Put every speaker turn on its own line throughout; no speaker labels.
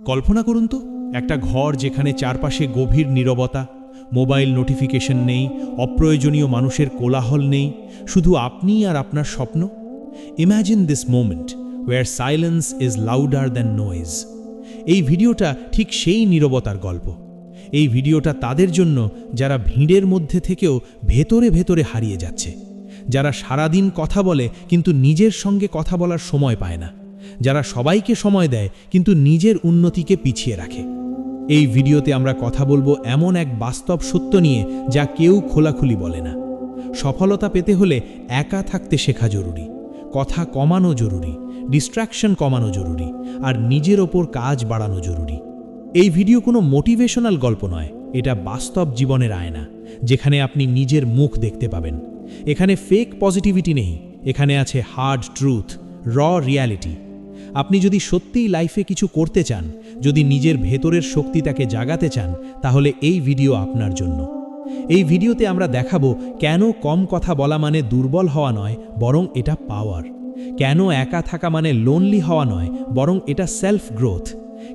কল্পনা করুন তো, একটা ঘর যেখানে চারপাশে গভীর নীরবতা, মোবাইল নোটিফিকেশন নেই, অপ্রয়োজনীয় মানুষের কোলাহল নেই, শুধু আপনি আর আপনার স্বপ্ন? Imagine this moment where silence is louder than noise এই ভিডিওটা ঠিক সেই নীরবতার গল্প। এই ভিডিওটা তাদের জন্য যারা ভিড়ের মধ্যে থেকেও ভেতরে ভেতরে হারিয়ে যাচ্ছে, যারা সারাদিন কথা বলে কিন্তু নিজের সঙ্গে কথা বলার সময় পায় না। যারা সবাইকে সময় দেয়, কিন্তু নিজের উন্নতিকে পিছিয়ে রাখে। এই ভিডিওতে আমরা কথা বলব এমন এক বাস্তব সত্য নিয়ে যা কেউ খোলাখুলি বলে না। সফলতা পেতে হলে একা থাকতে শেখা জরুরি, কথা কমানো জরুরি ডিস্ট্র্যাকশন কমানো জরুরি, আর নিজের ওপর কাজ বাড়ানো জরুরি। এই ভিডিও কোনো মোটিভেশনাল গল্প নয়, এটা বাস্তব জীবনের আয়না, যেখানে আপনি নিজের মুখ দেখতে পাবেন। এখানে ফেক পজিটিভিটি নেই, এখানে আছে হার্ড ট্রুথ র রিয়ালিটি আপনি যদি সত্যিই লাইফে কিছু করতে চান, যদি নিজের ভেতরের শক্তিটাকে জাগাতে চান, তাহলে এই ভিডিও আপনার জন্য। এই ভিডিওতে আমরা দেখাবো কেন কম কথা বলা মানে দুর্বল হওয়া নয়, বরং এটা পাওয়ার কেন একা থাকা মানে লোনলি হওয়া নয়, বরং এটা সেলফ গ্রোথ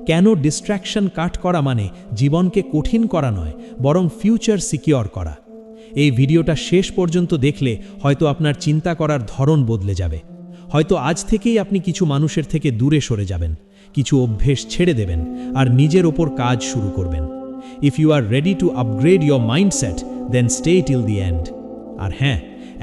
কেন ডিস্ট্র্যাকশন কাট করা মানে জীবনকে কঠিন করা নয়, বরং ফিউচার সিকিওর করা। এই ভিডিওটা শেষ পর্যন্ত দেখলে হয়তো আপনার চিন্তা করার ধরন বদলে যাবে। হয়তো আজ থেকেই আপনি কিছু মানুষের থেকে দূরে সরে যাবেন, কিছু অভ্যেস ছেড়ে দেবেন আর নিজের ওপর কাজ শুরু করবেন। If you are ready to upgrade your mindset then stay till the end আর হ্যাঁ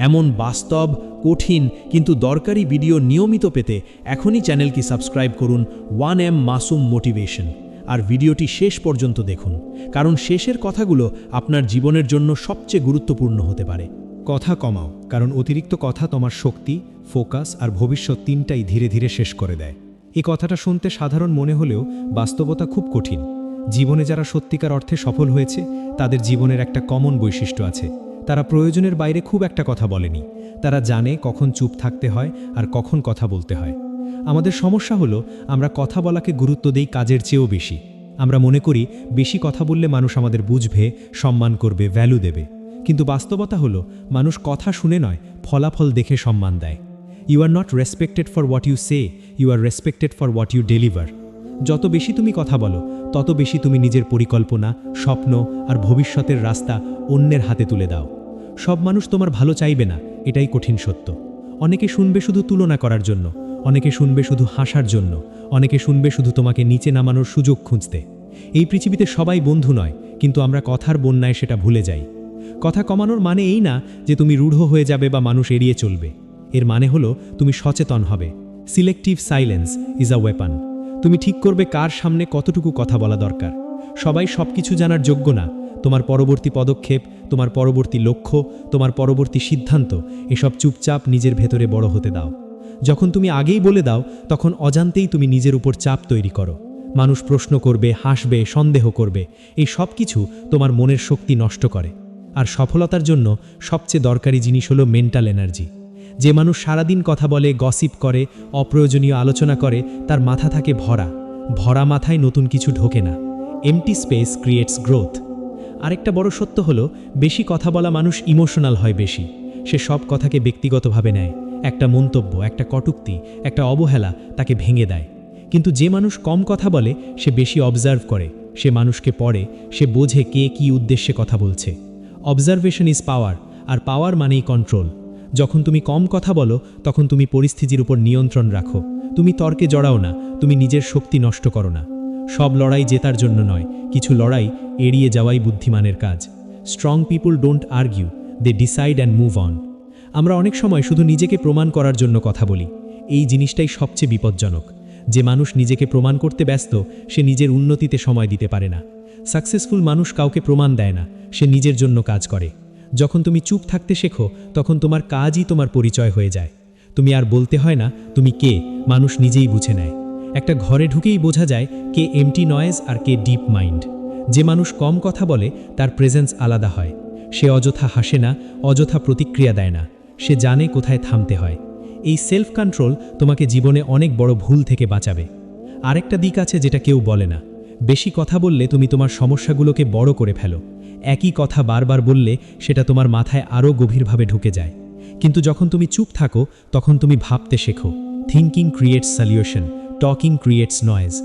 এমন বাস্তব, কঠিন, কিন্তু দরকারি ভিডিও নিয়মিত পেতে এখনই চ্যানেলটি সাবস্ক্রাইব করুন ওয়ান এম মাসুম মোটিভেশন। আর ভিডিওটি শেষ পর্যন্ত দেখুন, কারণ শেষের কথাগুলো আপনার জীবনের জন্য সবচেয়ে গুরুত্বপূর্ণ হতে পারে।
কথা কমাও, কারণ অতিরিক্ত কথা তোমার শক্তি, ফোকাস আর ভবিষ্যৎ তিনটাই ধীরে ধীরে শেষ করে দেয়। এই কথাটা শুনতে সাধারণ মনে হলেও বাস্তবতা খুব কঠিন। জীবনে যারা সত্যিকার অর্থে সফল হয়েছে, তাদের জীবনের একটা কমন বৈশিষ্ট্য আছে। তারা প্রয়োজনের বাইরে খুব একটা কথা বলেনি। তারা জানে কখন চুপ থাকতে হয় আর কখন কথা বলতে হয়। আমাদের সমস্যা হলো, আমরা কথা বলাকে গুরুত্ব দেই কাজের চেয়েও বেশি। আমরা মনে করি, বেশি কথা বললে মানুষ আমাদের বুঝবে, সম্মান করবে ভ্যালু দেবে। কিন্তু বাস্তবতা হলো, মানুষ কথা শুনে নয়, ফলাফল দেখে সম্মান দেয়। You are not respected for what you say you are respected for what you deliver যত বেশি তুমি কথা বলো, তত বেশি তুমি নিজের পরিকল্পনা, স্বপ্ন আর ভবিষ্যতের রাস্তা অন্যের হাতে তুলে দাও। সব মানুষ তোমার ভালো চাইবে না, এটাই কঠিন সত্য। অনেকে শুনবে শুধু তুলনা করার জন্য, অনেকে শুনবে শুধু হাসার জন্য, অনেকে শুনবে শুধু তোমাকে নিচে নামানোর সুযোগ খুঁজতে। এই পৃথিবীতে সবাই বন্ধু নয়, কিন্তু আমরা কথার বন্যায় সেটা ভুলে যাই। কথা কমানোর মানে এই না যে তুমি রূঢ় হয়ে যাবে বা মানুষ এড়িয়ে চলবে। এর মানে হলো, তুমি সচেতন হবে। Selective silence is a weapon তুমি ঠিক করবে কার সামনে কতটুকু কথা বলা দরকার। সবাই সব কিছু জানার যোগ্য না। তোমার পরবর্তী পদক্ষেপ, তোমার পরবর্তী লক্ষ্য, তোমার পরবর্তী সিদ্ধান্ত, এসব চুপচাপ নিজের ভেতরে বড় হতে দাও। যখন তুমি আগেই বলে দাও, তখন অজান্তেই তুমি নিজের উপর চাপ তৈরি করো। মানুষ প্রশ্ন করবে, হাসবে, সন্দেহ করবে। এই সব কিছু তোমার মনের শক্তি নষ্ট করে। আর সফলতার জন্য সবচেয়ে দরকারি জিনিস হলো মেন্টাল এনার্জি যে মানুষ সারাদিন কথা বলে গসিপ করে, অপ্রয়োজনীয় আলোচনা করে, তার মাথা থাকে ভরা। ভরা মাথায় নতুন কিছু ঢোকে না। এমটি স্পেস ক্রিয়েটস গ্রোথ আরেকটা বড় সত্য হলো, বেশি কথা বলা মানুষ ইমোশনাল হয় বেশি। সে সব কথাকে ব্যক্তিগতভাবে নেয়। একটা মন্তব্য, একটা কটুক্তি, একটা অবহেলা তাকে ভেঙে দেয়। কিন্তু যে মানুষ কম কথা বলে, সে বেশি অবজার্ভ করে। সে মানুষকে পড়ে, সে বোঝে কে কী উদ্দেশ্যে কথা বলছে। অবজারভেশন ইজ পাওয়ার আর পাওয়ার মানেই কন্ট্রোল যখন তুমি কম কথা বলো, তখন তুমি পরিস্থিতির উপর নিয়ন্ত্রণ রাখো। তুমি তর্কে জড়াও না, তুমি নিজের শক্তি নষ্ট করো না। সব লড়াই জেতার জন্য নয়, কিছু লড়াই এড়িয়ে যাওয়াই বুদ্ধিমানের কাজ। Strong people don't argue they decide and move on আমরা অনেক সময় শুধু নিজেকে প্রমাণ করার জন্য কথা বলি। এই জিনিসটাই সবচেয়ে বিপজ্জনক। যে মানুষ নিজেকে প্রমাণ করতে ব্যস্ত, সে নিজের উন্নতিতে সময় দিতে পারে না। সাকসেসফুল মানুষ কাউকে প্রমাণ দেয় না, সে নিজের জন্য কাজ করে। যখন তুমি চুপ থাকতে শেখো, তখন তোমার কাজই তোমার পরিচয় হয়ে যায়। তুমি আর বলতে হয় না, তুমি কে, মানুষ নিজেই বুঝে নেয়। একটা ঘরে ঢুকেই বোঝা যায় কে এমটি নয়েজ আর কে ডিপ মাইন্ড যে মানুষ কম কথা বলে, তার প্রেজেন্স আলাদা হয়। সে অযথা হাসে না, অযথা প্রতিক্রিয়া দেয় না। সে জানে কোথায় থামতে হয়। এই সেলফ কন্ট্রোল তোমাকে জীবনে অনেক বড় ভুল থেকে বাঁচাবে। আরেকটা দিক আছে যেটা কেউ বলে না। বেশি কথা বললে তুমি তোমার সমস্যাগুলোকে বড় করে ফেলো। একই কথা বারবার বললে সেটা তোমার মাথায় আরও গভীরভাবে ঢুকে যায়। কিন্তু যখন তুমি চুপ থাকো, তখন তুমি ভাবতে শেখো। Thinking creates solution talking creates noise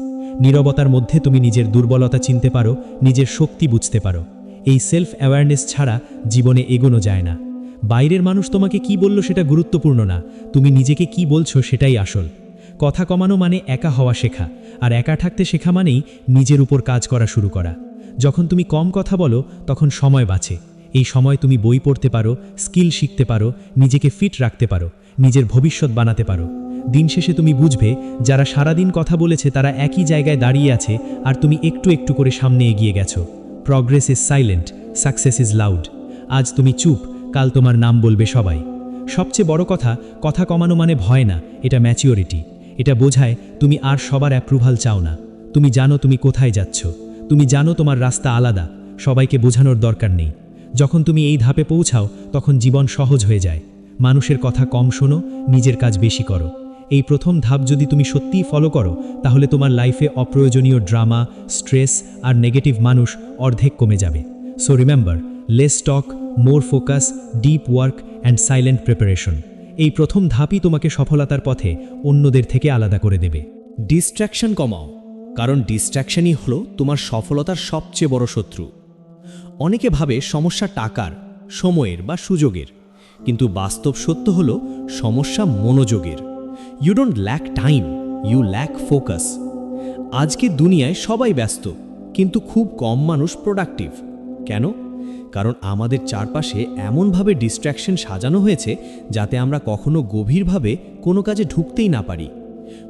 নীরবতার মধ্যে তুমি নিজের দুর্বলতা চিনতে পারো, নিজের শক্তি বুঝতে পারো। এই সেলফ অ্যাওয়ারনেস ছাড়া জীবনে এগোনো যায় না। বাইরের মানুষ তোমাকে কি বলল সেটা গুরুত্বপূর্ণ না। তুমি নিজেকে কি বলছো সেটাই আসল। কথা কমানো মানে একা হওয়া শেখা, আর একা থাকতে শেখা মানেই নিজের উপর কাজ করা শুরু করা। যখন তুমি কম কথা বলো, তখন সময় বাঁচে। এই সময় তুমি বই পড়তে পারো, স্কিল শিখতে পারো, নিজেকে ফিট রাখতে পারো, নিজের ভবিষ্যৎ বানাতে পারো। দিন শেষে তুমি বুঝবে, যারা সারাদিন কথা বলেছে, তারা একই জায়গায় দাঁড়িয়ে আছে, আর তুমি একটু একটু করে সামনে এগিয়ে গেছো। Progress is silent success is loud আজ তুমি চুপ, কাল তোমার নাম বলবে সবাই। সবচেয়ে বড় কথা কথা কমানো মানে ভয় না, এটা ম্যাচিওরিটি এটা বোঝায় তুমি আর সবার অ্যাপ্রুভাল চাও না। তুমি জানো তুমি কোথায় যাচ্ছ। তুমি জানো তোমার রাস্তা আলাদা। সবাইকে বোঝানোর দরকার নেই। যখন তুমি এই ধাপে পৌঁছাও, তখন জীবন সহজ হয়ে যায়। মানুষের কথা কম শোনো, নিজের কাজ বেশি করো। এই প্রথম ধাপ যদি তুমি সত্যিই ফলো করো, তাহলে তোমার লাইফে অপ্রয়োজনীয় ড্রামা স্ট্রেস আর নেগেটিভ মানুষ অর্ধেক কমে যাবে। So remember less talk more focus deep work and silent preparation এই প্রথম ধাপই তোমাকে সফলতার পথে অন্যদের থেকে আলাদা করে দেবে।
ডিস্ট্র্যাকশন কমাও, কারণ ডিস্ট্র্যাকশনই হলো তোমার সফলতার সবচেয়ে বড় শত্রু। অনেকে ভাবে সমস্যা টাকার, সময়ের বা সুযোগের, কিন্তু বাস্তব সত্য হলো সমস্যা মনোযোগের। You don't lack time you lack focus আজকে দুনিয়ায় সবাই ব্যস্ত, কিন্তু খুব কম মানুষ প্রোডাক্টিভ কেন? কারণ আমাদের চারপাশে এমনভাবে ডিস্ট্র্যাকশন সাজানো হয়েছে যাতে আমরা কখনো গভীরভাবে কোনো কাজে ঢুকতেই না পারি।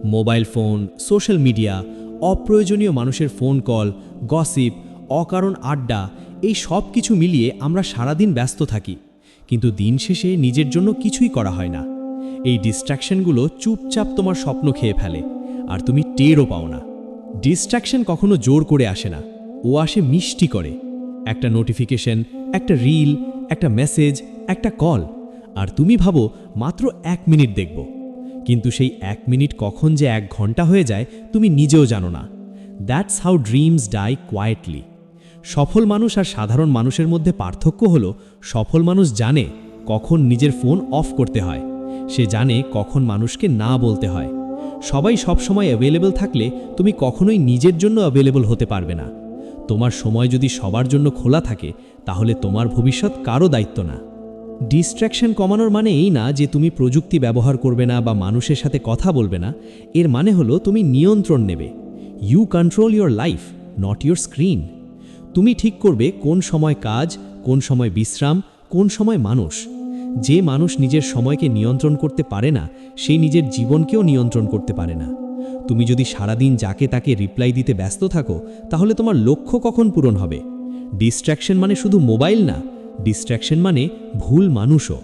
মোবাইল ফোন সোশ্যাল মিডিয়া অপ্রয়োজনীয় মানুষের ফোন কল গসিপ অকারণ আড্ডা, এই সব কিছু মিলিয়ে আমরা সারাদিন ব্যস্ত থাকি। কিন্তু দিন শেষে নিজের জন্য কিছুই করা হয় না। এই ডিস্ট্র্যাকশনগুলো চুপচাপ তোমার স্বপ্ন খেয়ে ফেলে, আর তুমি টেরও পাও না। ডিস্ট্র্যাকশন কখনো জোর করে আসে না। ও আসে মিষ্টি করে। একটা নোটিফিকেশন একটা রিল একটা মেসেজ একটা কল আর তুমি ভাবো, মাত্র এক মিনিট দেখব। কিন্তু সেই এক মিনিট কখন যে এক ঘণ্টা হয়ে যায়, তুমি নিজেও জানো না। That's how dreams die quietly সফল মানুষ আর সাধারণ মানুষের মধ্যে পার্থক্য হলো, সফল মানুষ জানে কখন নিজের ফোন অফ করতে হয়। সে জানে কখন মানুষকে না বলতে হয়। সবাই সবসময় অ্যাভেলেবল থাকলে তুমি কখনোই নিজের জন্য অ্যাভেলেবল হতে পারবে না। তোমার সময় যদি সবার জন্য খোলা থাকে, তাহলে তোমার ভবিষ্যৎ কারও দায়িত্ব না। ডিস্ট্র্যাকশন কমানোর মানে এই না যে তুমি প্রযুক্তি ব্যবহার করবে না বা মানুষের সাথে কথা বলবে না। এর মানে হলো তুমি নিয়ন্ত্রণ নেবে। You control your life not your screen তুমি ঠিক করবে কোন সময় কাজ, কোন সময় বিশ্রাম, কোন সময় মানুষ। যে মানুষ নিজের সময়কে নিয়ন্ত্রণ করতে পারে না সেই নিজের জীবনকেও নিয়ন্ত্রণ করতে পারে না। তুমি যদি সারাদিন যাকে তাকে রিপ্লাই দিতে ব্যস্ত থাকো, তাহলে তোমার লক্ষ্য কখন পূরণ হবে? ডিস্ট্র্যাকশন মানে শুধু মোবাইল না ডিস্ট্র্যাকশন মানে ভুল মানুষও।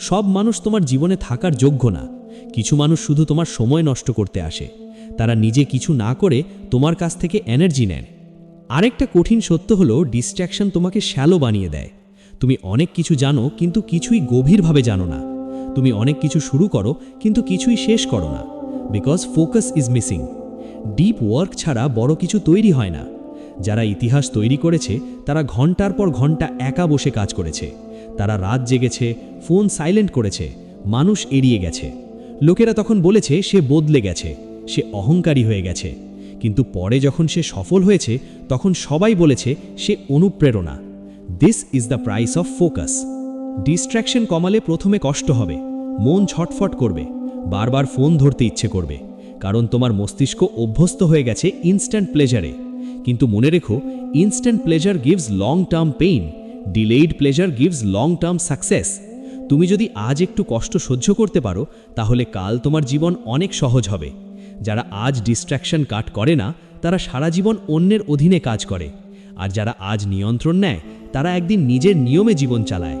সব মানুষ তোমার জীবনে থাকার যোগ্য না। কিছু মানুষ শুধু তোমার সময় নষ্ট করতে আসে। তারা নিজে কিছু না করে তোমার কাছ থেকে এনার্জি নেয়। আরেকটা কঠিন সত্য হলো ডিস্ট্র্যাকশন তোমাকে শ্যালো বানিয়ে দেয়। তুমি অনেক কিছু জানো, কিন্তু কিছুই গভীরভাবে জানো না। তুমি অনেক কিছু শুরু করো, কিন্তু কিছুই শেষ করো না। Because focus is missing deep work ছাড়া বড় কিছু তৈরি হয় না। যারা ইতিহাস তৈরি করেছে, তারা ঘণ্টার পর ঘণ্টা একা বসে কাজ করেছে। তারা রাত জেগেছে, ফোন সাইলেন্ট করেছে, মানুষ এড়িয়ে গেছে। লোকেরা তখন বলেছে, সে বদলে গেছে, সে অহংকারী হয়ে গেছে। কিন্তু পরে যখন সে সফল হয়েছে, তখন সবাই বলেছে, সে অনুপ্রেরণা। This is the price of focus distraction কমালে প্রথমে কষ্ট হবে, মন ছটফট করবে। বারবার ফোন ধরতে ইচ্ছে করবে, কারণ তোমার মস্তিষ্ক অভ্যস্ত হয়ে গেছে ইনস্ট্যান্ট প্লেজারে কিন্তু মনে রেখো instant pleasure gives long term pain delayed pleasure gives long term success তুমি যদি আজ একটু কষ্ট সহ্য করতে পারো, তাহলে কাল তোমার জীবন অনেক সহজ হবে। যারা আজ ডিস্ট্র্যাকশন কাট করে না, তারা সারা জীবন অন্যের অধীনে কাজ করে। আর যারা আজ নিয়ন্ত্রণ নেয়, তারা একদিন নিজের নিয়মে জীবন চালায়।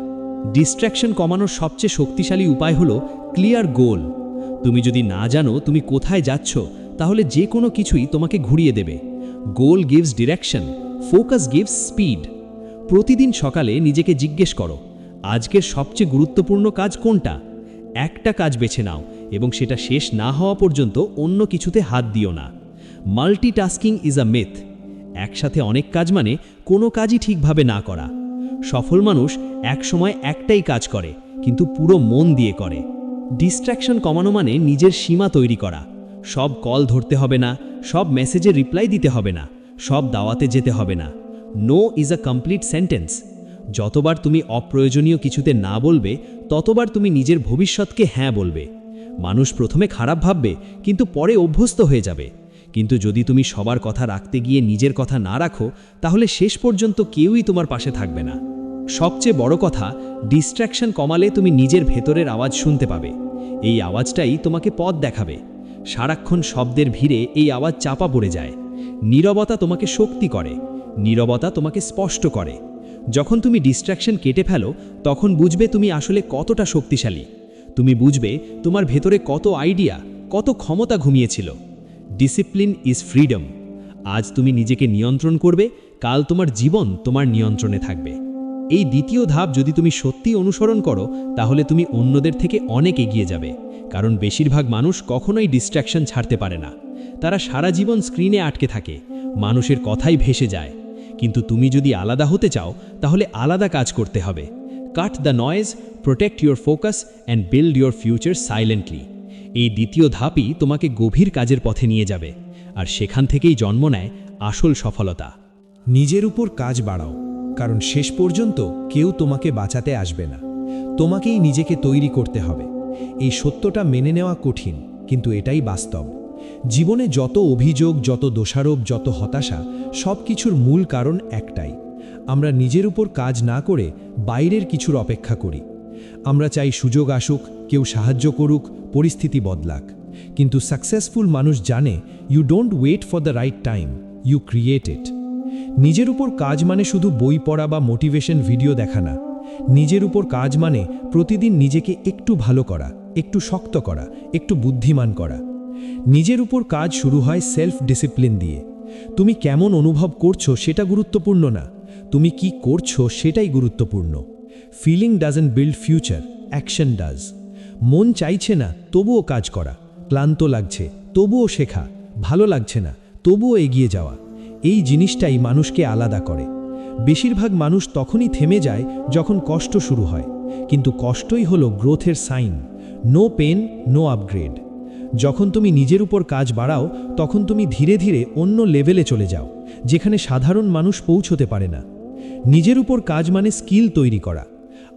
ডিস্ট্র্যাকশন কমানোর সবচেয়ে শক্তিশালী উপায় হলো ক্লিয়ার গোল তুমি যদি না জানো তুমি কোথায় যাচ্ছ, তাহলে যে কোনো কিছুই তোমাকে ঘুরিয়ে দেবে। Goal gives direction, focus gives speed. প্রতিদিন সকালে নিজেকে জিজ্ঞেস করো, আজকের সবচেয়ে গুরুত্বপূর্ণ কাজ কোনটা? একটা কাজ বেছে নাও এবং সেটা শেষ না হওয়া পর্যন্ত অন্য কিছুতে হাত দিও না। Multitasking is a myth. একসাথে অনেক কাজ মানে কোনো কাজই ঠিকভাবে না করা। সফল মানুষ একসময় একটাই কাজ করে, কিন্তু পুরো মন দিয়ে করে। ডিস্ট্র্যাকশন কমানো মানে নিজের সীমা তৈরি করা। সব কল ধরতে হবে না, সব মেসেজে রিপ্লাই দিতে হবে না, সব দাওয়াতে যেতে হবে না। No is a complete sentence যতবার তুমি অপ্রয়োজনীয় কিছুতে না বলবে, ততবার তুমি নিজের ভবিষ্যৎকে হ্যাঁ বলবে। মানুষ প্রথমে খারাপ ভাববে, কিন্তু পরে অভ্যস্ত হয়ে যাবে। কিন্তু যদি তুমি সবার কথা রাখতে গিয়ে নিজের কথা না রাখো, তাহলে শেষ পর্যন্ত কেউই তোমার পাশে থাকবে না। সবচেয়ে বড় কথা ডিস্ট্র্যাকশন কমালে তুমি নিজের ভেতরের আওয়াজ শুনতে পাবে। এই আওয়াজটাই তোমাকে পথ দেখাবে। সারাক্ষণ শব্দের ভিড়ে এই আওয়াজ চাপা পড়ে যায়। নীরবতা তোমাকে শক্তি করে। নীরবতা তোমাকে স্পষ্ট করে। যখন তুমি ডিস্ট্র্যাকশন কেটে ফেলো, তখন বুঝবে তুমি আসলে কতটা শক্তিশালী। তুমি বুঝবে তোমার ভেতরে কত আইডিয়া কত ক্ষমতা ঘুমিয়েছিল। ডিসিপ্লিন ইজ ফ্রিডম আজ তুমি নিজেকে নিয়ন্ত্রণ করবে, কাল তোমার জীবন তোমার নিয়ন্ত্রণে থাকবে। এই দ্বিতীয় ধাপ যদি তুমি সত্যি অনুসরণ করো, তাহলে তুমি অন্যদের থেকে অনেক এগিয়ে যাবে। কারণ বেশিরভাগ মানুষ কখনোই ডিস্ট্র্যাকশন ছাড়তে পারে না। তারা সারা জীবন স্ক্রিনে আটকে থাকে, মানুষের কথাই ভেসে যায়। কিন্তু তুমি যদি আলাদা হতে চাও, তাহলে আলাদা কাজ করতে হবে। Cut the noise protect your focus and build your future silently এই দ্বিতীয় ধাপই তোমাকে গভীর কাজের পথে নিয়ে যাবে। আর সেখান থেকেই জন্ম নেয় আসল সফলতা।
নিজের উপর কাজ বাড়াও। কারণ শেষ পর্যন্ত কেউ তোমাকে বাঁচাতে আসবে না। তোমাকেই নিজেকে তৈরি করতে হবে। এই সত্যটা মেনে নেওয়া কঠিন, কিন্তু এটাই বাস্তব। জীবনে যত অভিযোগ, যত দোষারোপ, যত হতাশা সব কিছুর মূল কারণ একটাই। আমরা নিজের উপর কাজ না করে বাইরের কিছুর অপেক্ষা করি। আমরা চাই সুযোগ আসুক, কেউ সাহায্য করুক, পরিস্থিতি বদলাক। কিন্তু সাকসেসফুল মানুষ জানে you don't wait for the right time you create it নিজের উপর কাজ মানে শুধু বই পড়া বা মোটিভেশন ভিডিও দেখা না। নিজের উপর কাজ মানে প্রতিদিন নিজেকে একটু ভালো করা, একটু শক্ত করা, একটু বুদ্ধিমান করা। নিজের উপর কাজ শুরু হয় সেলফ ডিসিপ্লিন দিয়ে। তুমি কেমন অনুভব করছ সেটা গুরুত্বপূর্ণ না। তুমি কি করছ সেটাই গুরুত্বপূর্ণ। Feeling doesn't build future action does মন চাইছে না, তবুও কাজ করা। ক্লান্ত লাগছে, তবুও শেখা। ভালো লাগছে না, তবুও এগিয়ে যাওয়া। এই জিনিসটাই মানুষকে আলাদা করে। বেশিরভাগ মানুষ তখনই থেমে যায় যখন কষ্ট শুরু হয়। কিন্তু কষ্টই হলো গ্রোথের sign. No pain, no upgrade. যখন তুমি নিজের উপর কাজ বাড়াও, তখন তুমি ধীরে ধীরে অন্য লেভেলে চলে যাও, যেখানে সাধারণ মানুষ পৌঁছতে পারে না। নিজের উপর কাজ মানে স্কিল তৈরি করা।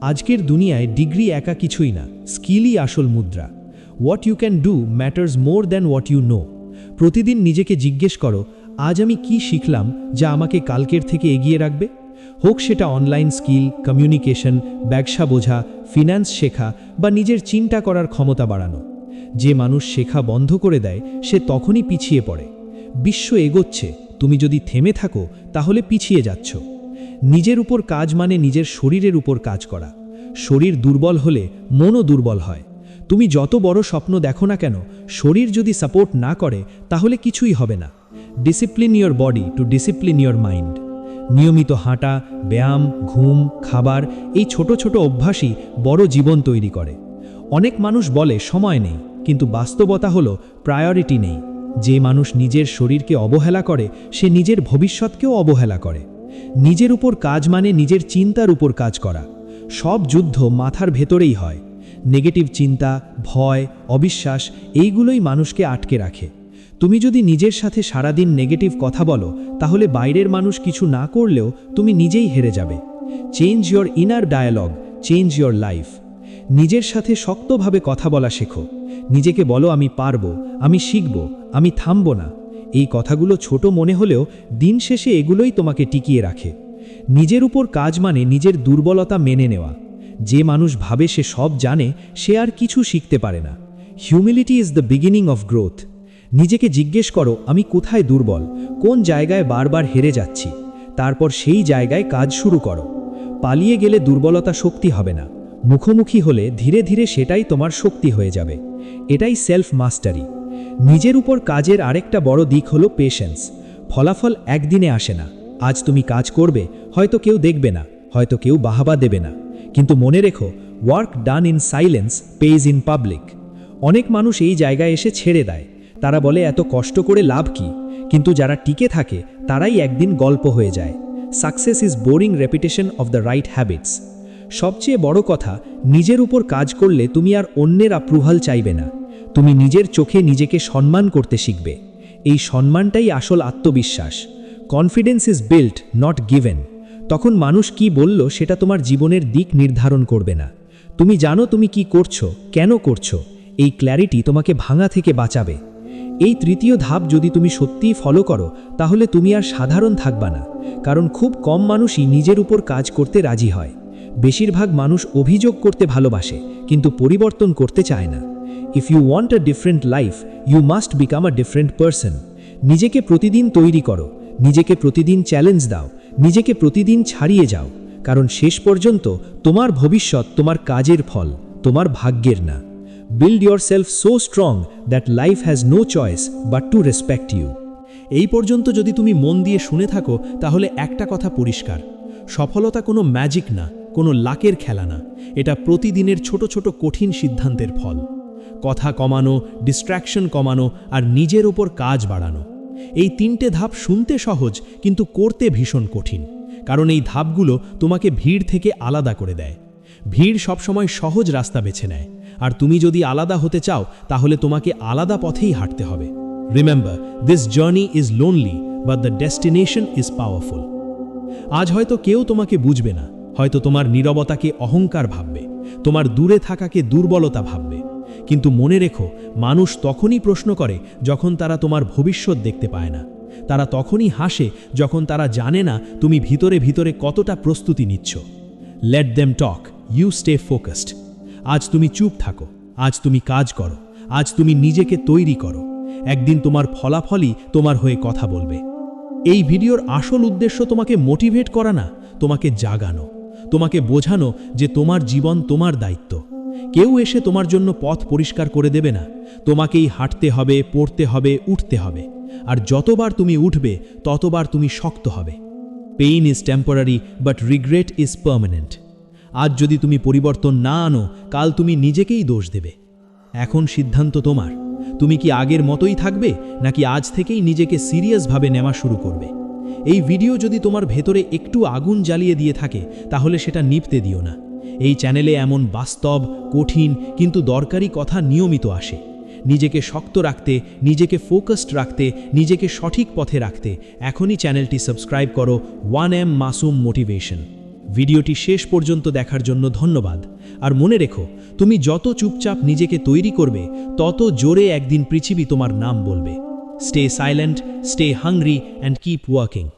আজকের দুনিয়ায় ডিগ্রি একা কিছুই না, স্কিলই আসল মুদ্রা। What you can do matters more than what you know প্রতিদিন নিজেকে জিজ্ঞেস করো আজ আমি কি শিখলাম যা আমাকে কালকের থেকে এগিয়ে রাখবে? হোক সেটা অনলাইন স্কিল কমিউনিকেশন ব্যবসা বোঝা ফিন্যান্স শেখা বা নিজের চিন্তা করার ক্ষমতা বাড়ানো। যে মানুষ শেখা বন্ধ করে দেয়, সে তখনই পিছিয়ে পড়ে। বিশ্ব এগোচ্ছে, তুমি যদি থেমে থাকো, তাহলে পিছিয়ে যাচ্ছ। নিজের উপর কাজ মানে নিজের শরীরের উপর কাজ করা। শরীর দুর্বল হলে মনও দুর্বল হয়। তুমি যত বড় স্বপ্ন দেখো না কেন, শরীর যদি সাপোর্ট না করে, তাহলে কিছুই হবে না। Discipline your body to discipline your mind নিয়মিত হাঁটা, ব্যায়াম, ঘুম, খাবার, এই ছোট ছোট অভ্যাসই বড় জীবন তৈরি করে। অনেক মানুষ বলে, সময় নেই। কিন্তু বাস্তবতা হলো প্রায়োরিটি নেই। যে মানুষ নিজের শরীরকে অবহেলা করে, সে নিজের ভবিষ্যৎকেও অবহেলা করে। নিজের উপর কাজ মানে নিজের চিন্তার উপর কাজ করা। সব যুদ্ধ মাথার ভেতরেই হয়। নেগেটিভ চিন্তা, ভয়, অবিশ্বাস, এইগুলোই মানুষকে আটকে রাখে। তুমি যদি নিজের সাথে সারাদিন নেগেটিভ কথা বলো, তাহলে বাইরের মানুষ কিছু না করলেও তুমি নিজেই হেরে যাবে। Change your inner dialogue change your life নিজের সাথে শক্তভাবে কথা বলা শেখো। নিজেকে বলো, আমি পারব, আমি শিখব, আমি থামব না। এই কথাগুলো ছোট মনে হলেও দিন শেষে এগুলোই তোমাকে টিকিয়ে রাখে। নিজের উপর কাজ মানে নিজের দুর্বলতা মেনে নেওয়া। যে মানুষ ভাবে সে সব জানে, সে আর কিছু শিখতে পারে না। Humility is the beginning of growth নিজেকে জিজ্ঞেস করো, আমি কোথায় দুর্বল? কোন জায়গায় বারবার হেরে যাচ্ছি? তারপর সেই জায়গায় কাজ শুরু করো। পালিয়ে গেলে দুর্বলতা শক্তি হবে না। মুখোমুখি হলে ধীরে ধীরে সেটাই তোমার শক্তি হয়ে যাবে। এটাই সেলফ মাস্টারি নিজের উপর কাজের আরেকটা বড় দিক হলো পেশেন্স ফলাফল একদিনে আসে না। আজ তুমি কাজ করবে, হয়তো কেউ দেখবে না, হয়তো কেউ বাহাবা দেবে না। কিন্তু মনে রেখো work done in silence pays in public অনেক মানুষ এই জায়গায় এসে ছেড়ে দেয়। তারা বলে, এত কষ্ট করে লাভ কি? কিন্তু যারা টিকে থাকে, তারাই একদিন গল্প হয়ে যায়। Success is boring repetition of the right habits সবচেয়ে বড় কথা, নিজের উপর কাজ করলে তুমি আর অন্যের অ্যাপ্রুভাল চাইবে না। তুমি নিজের চোখে নিজেকে সম্মান করতে শিখবে। এই সম্মানটাই আসল আত্মবিশ্বাস। Confidence is built not given তখন মানুষ কি বলল, সেটা তোমার জীবনের দিক নির্ধারণ করবে না। তুমি জানো তুমি কি করছ, কেন করছ। এই ক্ল্যারিটি তোমাকে ভাঙা থেকে বাঁচাবে। এই তৃতীয় ধাপ যদি তুমি সত্যিই ফলো করো, তাহলে তুমি আর সাধারণ থাকবা না, কারণ খুব কম মানুষই নিজের উপর কাজ করতে রাজি হয়। বেশিরভাগ মানুষ অভিযোগ করতে ভালোবাসে, কিন্তু পরিবর্তন করতে চায় না। If you want a different life you must become a different person নিজেকে প্রতিদিন তৈরি করো, নিজেকে প্রতিদিন চ্যালেঞ্জ দাও, নিজেকে প্রতিদিন ছাড়িয়ে যাও, কারণ শেষ পর্যন্ত তোমার ভবিষ্যৎ তোমার কাজের ফল, তোমার ভাগ্যের না। Build yourself so strong that life has no choice but to respect you
এই পর্যন্ত যদি তুমি মন দিয়ে শুনে থাকো, তাহলে একটা কথা পরিষ্কার। সফলতা কোনো ম্যাজিক না, কোনো লাকের খেলা না। এটা প্রতিদিনের ছোট ছোট কঠিন সিদ্ধান্তের ফল। কথা কমানো ডিস্ট্র্যাকশন কমানো আর নিজের ওপর কাজ বাড়ানো। এই তিনটে ধাপ শুনতে সহজ, কিন্তু করতে ভীষণ কঠিন। কারণ এই ধাপগুলো তোমাকে ভিড় থেকে আলাদা করে দেয়। ভিড় সবসময় সহজ রাস্তা বেছে নেয়। আর তুমি যদি আলাদা হতে চাও, তাহলে তোমাকে আলাদা পথেই হাঁটতে হবে। Remember this journey is lonely but the destination is powerful আজ হয়তো কেউ তোমাকে বুঝবে না। হয়তো তোমার নীরবতাকে অহংকার ভাববে। তোমার দূরে থাকাকে দুর্বলতা ভাববে। কিন্তু মনে রেখো, মানুষ তখনই প্রশ্ন করে যখন তারা তোমার ভবিষ্যৎ দেখতে পায় না। তারা তখনই হাসে যখন তারা জানে না তুমি ভিতরে ভিতরে কতটা প্রস্তুতি নিচ্ছ। Let them talk you stay focused আজ তুমি চুপ থাকো। আজ তুমি কাজ করো। আজ তুমি নিজেকে তৈরি করো। একদিন তোমার ফলাফলই তোমার হয়ে কথা বলবে। এই ভিডিওর আসল উদ্দেশ্য তোমাকে মোটিভেট করা না, তোমাকে জাগানো। তোমাকে বোঝানো যে তোমার জীবন তোমার দায়িত্ব। কেউ এসে তোমার জন্য পথ পরিষ্কার করে দেবে না। তোমাকেই হাঁটতে হবে, পড়তে হবে, উঠতে হবে। আর যতবার তুমি উঠবে, ততবার তুমি শক্ত হবে। Pain is temporary but regret is permanent আজ যদি তুমি পরিবর্তন না আনো, কাল তুমি নিজেকেই দোষ দেবে। এখন সিদ্ধান্ত তোমার। তুমি কি আগের মতোই থাকবে, নাকি আজ থেকেই নিজেকে সিরিয়াসভাবে নেওয়া শুরু করবে? এই ভিডিও যদি তোমার ভেতরে একটু আগুন জ্বালিয়ে দিয়ে থাকে, তাহলে সেটা নিপতে দিও না। এই চ্যানেলে এমন বাস্তব, কঠিন, কিন্তু দরকারি কথা নিয়মিত আসে। নিজেকে শক্ত রাখতে, নিজেকে ফোকাসড রাখতে, নিজেকে সঠিক পথে রাখতে এখনই চ্যানেলটি সাবস্ক্রাইব করো ওয়ান এম মাসুম মোটিভেশন। ভিডিওটি শেষ পর্যন্ত দেখার জন্য ধন্যবাদ। আর মনে রেখো, তুমি যত চুপচাপ নিজেকে তৈরি করবে, তত জোরে একদিন পৃথিবী তোমার নাম বলবে। Stay silent stay hungry and keep working